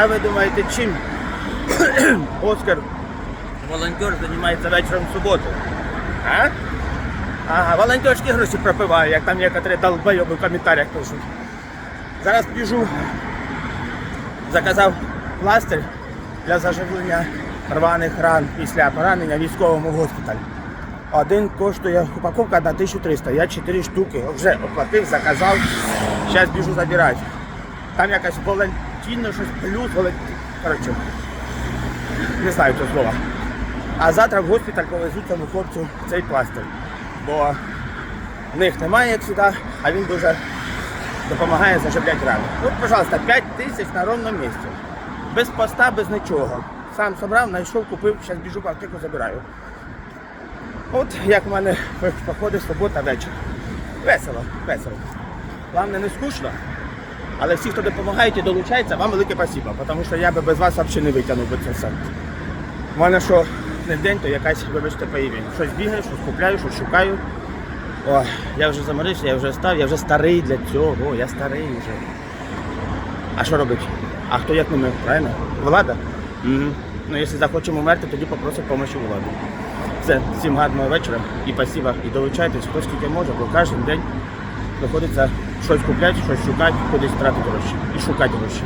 А ви думаєте, чим Оскар волонтер займається вечором в суботу? А? Ага, волонтерські гроші пропиває, як там некоторі долбойоби в коментарях пишуть. Зараз біжу, заказав пластир для заживлення рваних ран після поранення військовому госпіталі. Один коштує упаковка на 1300, я 4 штуки вже оплатив, заказав. Зараз біжу забирати. Там якась Валентіна, щось плюс, Валентин. Коротше, не знаю цього слова. А завтра в госпіталь повезуть цьому хлопцю цей пластир. Бо в них немає як сюди, а він дуже допомагає заживляти рани. От, пожалуйста, 5 тисяч на ровному місці. Без поста, без нічого. Сам собрав, знайшов, купив, зараз біжу в аптеку, забираю. От як в мене походить субота вечір. Весело, весело. Вам не скучно, але всі, хто допомагає і долучається, вам велике спасибо, тому що я би без вас взагалі не витягнув би це все. У мене що не в день, то якась, вибачте, поївень. Щось бігаю, щось купляю, щось шукаю. О, я вже заморився, я вже став, я вже старий для цього, я старий вже. А що робити? А хто як не ми, правильно? Влада? Угу. Ну, якщо захочемо вмерти, тоді попросить допомоги влади. Все, всім гарного вечора і спасибо. І долучайтесь, хто скільки може, бо кожен день приходиться щось купляти, щось шукати, кудись тратити гроші. І шукати гроші.